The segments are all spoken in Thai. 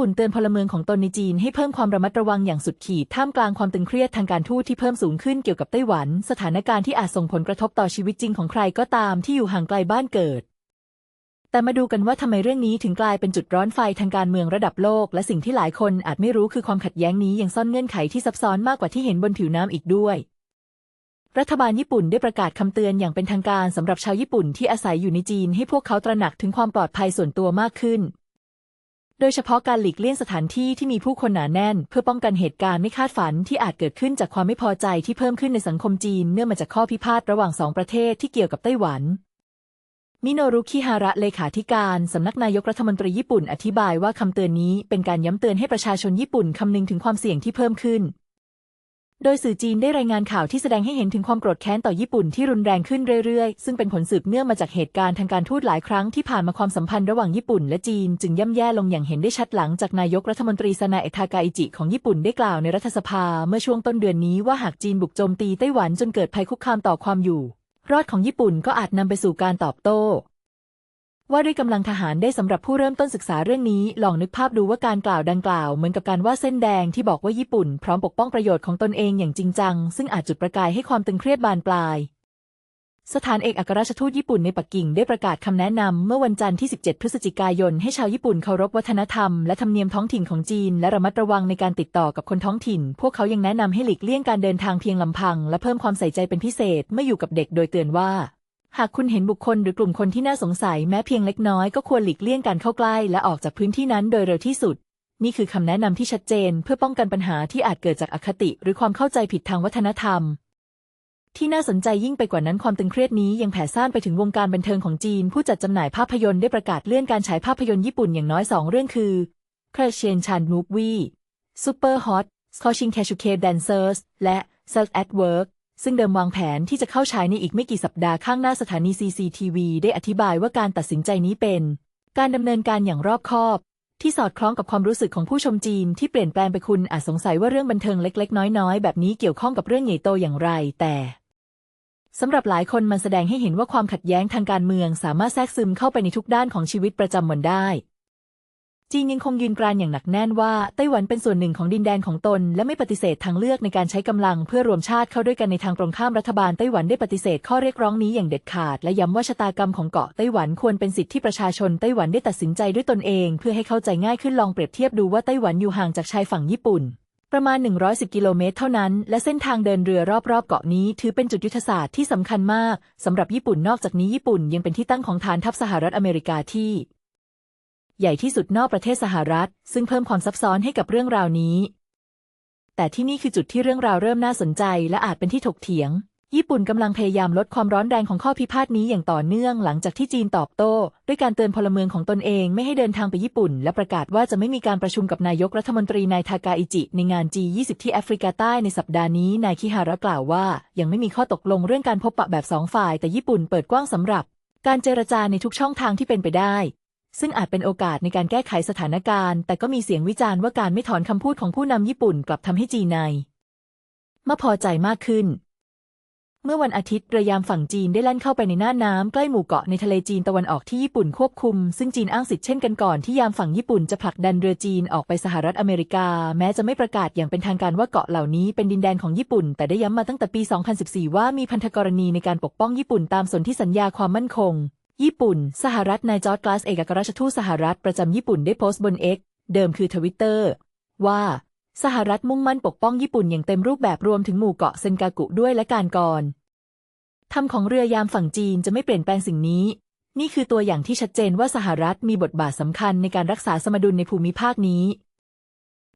ปุ่นเตือนพลเมืองของตนในจีนให้เพิ่มความระมัดระวังอย่างสุดขีดท่ามกลางความตึงเครียดทางการทูตที่เพิ่มสูงขึ้นเกี่ยวกับไต้หวัน สถานการณ์ที่อาจส่งผลกระทบต่อชีวิตจริงของใครก็ตามที่อยู่ห่างไกลบ้านเกิด แต่มาดูกันว่าทำไมเรื่องนี้ถึงกลายเป็นจุดร้อนไฟทางการเมืองระดับโลก และสิ่งที่หลายคนอาจไม่รู้คือความขัดแย้งนี้ยังซ่อนเงื่อนไขที่ซับซ้อนมากกว่าที่เห็นบนผิวน้ำอีกด้วยรัฐบาลญี่ปุ่นได้ประกาศคำเตือนอย่างเป็นทางการสำหรับชาวญี่ปุ่นที่อาศัยอยู่ในจีนให้พวกเขาตระหนักถึงความปลอดภัยส่วนตัวมากขึ้น โดยเฉพาะการหลีกเลี่ยงสถานที่ที่มีผู้คนหนาแน่น เพื่อป้องกันเหตุการณ์ไม่คาดฝันที่อาจเกิดขึ้นจากความไม่พอใจที่เพิ่มขึ้นในสังคมจีนเนื่องมาจากข้อพิพาทระหว่างสองประเทศที่เกี่ยวกับไต้หวันมิโนรุคิฮาระเลขาธิการ สำนักนายกรัฐมนตรีญี่ปุ่นอธิบายว่าคำเตือนนี้เป็นการย้ำเตือนให้ประชาชนญี่ปุ่นคำนึงถึงความเสี่ยงที่เพิ่มขึ้น โดยสื่อจีนได้รายงานข่าวที่แสดงให้เห็นถึงความโกรธแค้นต่อญี่ปุ่นที่รุนแรงขึ้นเรื่อยๆ ซึ่งเป็นผลสืบเนื่องมาจากเหตุการณ์ทางการทูตหลายครั้งที่ผ่านมาความสัมพันธ์ระหว่างญี่ปุ่นและจีน จึงย่ำแย่ลงอย่างเห็นได้ชัดหลังจากนายกรัฐมนตรีซานาเอะทากาอิจิของญี่ปุ่นได้กล่าวในรัฐสภาเมื่อช่วงต้นเดือนนี้ว่าหากจีนบุกโจมตีไต้หวันจนเกิดภัยคุกคามต่อความอยู่ รอดของญี่ปุ่นก็อาจนำไปสู่การตอบโต้ ว่าด้วยกำลังทหารได้สำหรับผู้เริ่มต้นศึกษาเรื่องนี้ ลองนึกภาพดูว่าการกล่าวดังกล่าวเหมือนกับการว่าดเส้นแดงที่บอกว่าญี่ปุ่น พร้อมปกป้องประโยชน์ของตนเองอย่างจริงจัง ซึ่งอาจจุดประกายให้ความตึงเครียดบานปลาย สถานเอกอัครราชทูตญี่ปุ่นในปักกิ่งได้ประกาศคำแนะนำเมื่อวันจันทร์ที่ 17 พฤศจิกายน ให้ชาวญี่ปุ่นเคารพวัฒนธรรมและธรรมเนียมท้องถิ่นของจีน และระมัดระวังในการติดต่อกับคนท้องถิ่น พวกเขายังแนะนำให้หลีกเลี่ยงการเดินทางเพียงลำพัง และเพิ่มความใส่ใจเป็นพิเศษเมื่ออยู่กับเด็กโดยเตือนว่า หากคุณเห็นบุคคลหรือกลุ่มคนที่น่าสงสัยแม้เพียงเล็กน้อยก็ควรหลีกเลี่ยงการเข้าใกล้และออกจากพื้นที่นั้นโดยเร็วที่สุด นี่คือคำแนะนำที่ชัดเจน เพื่อป้องกันปัญหาที่อาจเกิดจากอคติ หรือความเข้าใจผิดทางวัฒนธรรม ที่น่าสนใจยิ่งไปกว่านั้นความตึงเครียดนี้ยังแผ่ซ่านไปถึงวงการบันเทิงของจีน ผู้จัดจำหน่ายภาพยนตร์ได้ประกาศเลื่อนการฉายภาพยนตร์ญี่ปุ่นอย่างน้อยสองเรื่องคือ c r a s h i a n Chan Movie Super Hot Scorching Casucade Dancers และ s e l at Work ซึ่งเดิมวางแผนที่จะเข้าฉายในอีกไม่กี่สัปดาห์ข้างหน้าสถานี CCTV ได้อธิบายว่าการตัดสินใจนี้เป็น การดำเนินการอย่างรอบคอบ ที่สอดคล้องกับความรู้สึกของผู้ชมจีนที่เปลี่ยนแปลงไปคุณอาจสงสัยว่าเรื่องบันเทิงเล็ก ๆ น้อยๆ แบบนี้เกี่ยวข้องกับเรื่องใหญ่โตอย่างไร แต่สำหรับหลายคนมันแสดงให้เห็นว่าความขัดแย้งทางการเมืองสามารถแทรกซึมเข้าไปในทุกด้านของชีวิตประจำวันได้ จีนยังคงยืนกรานอย่างหนักแน่นว่าไต้หวันเป็นส่วนหนึ่งของดินแดนของตน และไม่ปฏิเสธทางเลือกในการใช้กำลังเพื่อรวมชาติเข้าด้วยกันในทางตรงข้ามรัฐบาลไต้หวันได้ปฏิเสธข้อเรียกร้องนี้อย่างเด็ดขาด และย้ำว่าชะตากรรมของเกาะไต้หวันควรเป็นสิทธิที่ประชาชนไต้หวันได้ตัดสินใจด้วยตนเอง เพื่อให้เข้าใจง่ายขึ้นลองเปรียบเทียบดูว่าไต้หวันอยู่ห่างจากชายฝั่งญี่ปุ่นประมาณ 110 กิโลเมตรเท่านั้น และเส้นทางเดินเรือรอบๆ เกาะนี้ ถือเป็นจุดยุทธศาสตร์ที่สำคัญมากสำหรับญี่ปุ่นนอกจากนี้ญี่ปุ่นยังเป็นที่ตั้งของฐานทัพสหรัฐอเมริกาที่ ใหญ่ที่สุดนอกประเทศสหรัฐ ซึ่งเพิ่มความซับซ้อนให้กับเรื่องราวนี้ แต่ที่นี่คือจุดที่เรื่องราวเริ่มน่าสนใจ และอาจเป็นที่ถกเถียง ญี่ปุ่นกำลังพยายามลดความร้อนแรงของข้อพิพาทนี้อย่างต่อเนื่องหลังจากที่จีนตอบโต้ ด้วยการเตือนพลเมืองของตนเองไม่ให้เดินทางไปญี่ปุ่น และประกาศว่าจะไม่มีการประชุมกับนายกรัฐมนตรีนายทากาอิจิ ในงาน G20 ที่แอฟริกาใต้ในสัปดาห์นี้นายคิฮาระกล่าวว่า ยังไม่มีข้อตกลงเรื่องการพบปะแบบสองฝ่าย แต่ญี่ปุ่นเปิดกว้างสำหรับการเจรจาในทุกช่องทางที่เป็นไปได้ ซึ่งอาจเป็นโอกาสในการแก้ไขสถานการณ์ แต่ก็มีเสียงวิจารณ์ว่าการไม่ถอนคำพูดของผู้นำญี่ปุ่นกลับทำให้จีนในไม่พอใจมากขึ้น เมื่อวันอาทิตย์เรือยามฝั่งจีนได้แล่นเข้าไปในน่านน้ำใกล้หมู่เกาะในทะเลจีนตะวันออกที่ญี่ปุ่นควบคุม ซึ่งจีนอ้างสิทธิ์เช่นกันก่อนที่ยามฝั่งญี่ปุ่นจะผลักดันเรือจีนออกไปสหรัฐอเมริกา แม้จะไม่ประกาศอย่างเป็นทางการว่าเกาะเหล่านี้เป็นดินแดนของญี่ปุ่น แต่ได้ย้ำมาตั้งแต่ปี 2014 ว่ามีพันธกรณีในการปกป้องญี่ปุ่นตามสนธิสัญญาความมั่นคง ญี่ปุ่น สหรัฐนายจอร์จกลาสเอกอัครราชทูตสหรัฐประจำญี่ปุ่นได้โพสต์บน X เดิมคือทวิตเตอร์ว่าสหรัฐมุ่งมั่นปกป้องญี่ปุ่นอย่างเต็มรูปแบบรวมถึงหมู่เกาะเซนกากุด้วยและการก่อนทำของเรือยามฝั่งจีนจะไม่เปลี่ยนแปลงสิ่งนี้ นี่คือตัวอย่างที่ชัดเจนว่าสหรัฐมีบทบาทสำคัญในการรักษาสมดุลในภูมิภาคนี้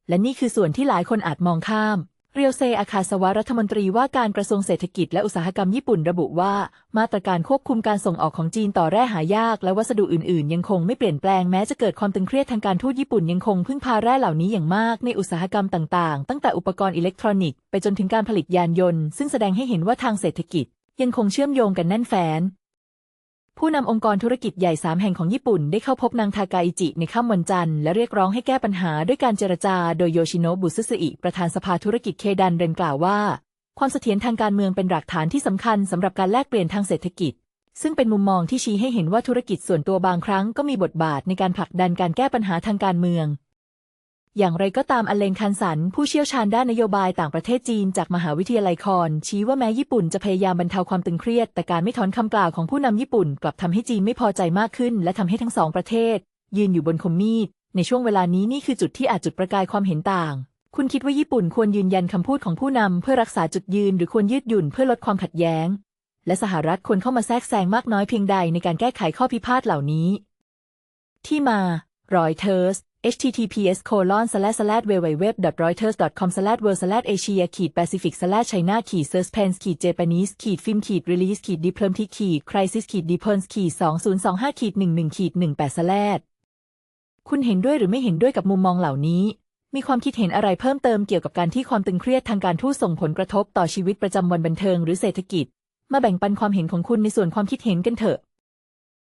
และนี่คือส่วนที่หลายคนอาจมองข้าม เรียวเซอาคาสวะรัฐมนตรีว่าการกระทรวงเศรษฐกิจและอุตสาหกรรมญี่ปุ่นระบุว่า มาตรการควบคุมการส่งออกของจีนต่อแร่หายากและวัสดุอื่นๆ ยังคงไม่เปลี่ยนแปลงแม้จะเกิดความตึงเครียดทางการทูตญี่ปุ่นยังคงพึ่งพาแร่เหล่านี้อย่างมากในอุตสาหกรรมต่างๆ ตั้งแต่อุปกรณ์อิเล็กทรอนิกส์ไปจนถึงการผลิตยานยนต์ ซึ่งแสดงให้เห็นว่าทางเศรษฐกิจ ยังคงเชื่อมโยงกันแน่นแฟ้น ผู้นำองค์กรธุรกิจใหญ่สามแห่งของญี่ปุ่นได้เข้าพบนางทากาอิจิในค่ำวันจันทร์และเรียกร้องให้แก้ปัญหาด้วยการเจรจาโดยโยชิโนะบุซึสึอิประธานสภาธุรกิจเคดันเรนกล่าวว่า ความเสถียรทางการเมืองเป็นหลักฐานที่สำคัญสำหรับการแลกเปลี่ยนทางเศรษฐกิจ ซึ่งเป็นมุมมองที่ชี้ให้เห็นว่าธุรกิจส่วนตัวบางครั้งก็มีบทบาทในการผลักดันการแก้ปัญหาทางการเมือง อย่างไรก็ตามอเลนคันสัน ผู้เชี่ยวชาญด้านนโยบายต่างประเทศจีนจากมหาวิทยาลัยคอน ชี้ว่าแม้ญี่ปุ่นจะพยายามบรรเทาความตึงเครียด แต่การไม่ถอนคำกล่าวของผู้นำญี่ปุ่น กลับทำให้จีนไม่พอใจมากขึ้น และทำให้ทั้งสองประเทศ ยืนอยู่บนคมมีด ในช่วงเวลานี้นี่คือจุดที่อาจจุดประกายความเห็นต่าง คุณคิดว่าญี่ปุ่นควรยืนยันคำพูดของผู้นำเพื่อรักษาจุดยืน หรือควรยืดหยุ่นเพื่อลดความขัดแย้ง และสหรัฐควรเข้ามาแทรกแซงมากน้อยเพียงใดในการแก้ไขข้อพิพาทเหล่านี้ ที่มา Reuters https colon slash slash www reuters com slash world slash asia ขีด pacific slash china ขีด suspense ขีด japanese ขีด film ขีด release ขีด diplomatic ขีด crisis ขีด depends ขีด2025ขีด11ขีด18 slash คุณเห็นด้วยหรือไม่เห็นด้วยกับมุมมองเหล่านี้ มีความคิดเห็นอะไรเพิ่มเติมเกี่ยวกับการที่ความตึงเครียดทางการทูตส่งผลกระทบต่อชีวิตประจำวันบันเทิงหรือเศรษฐกิจ มาแบ่งปันความเห็นของคุณในส่วนความคิดเห็นกันเถอะ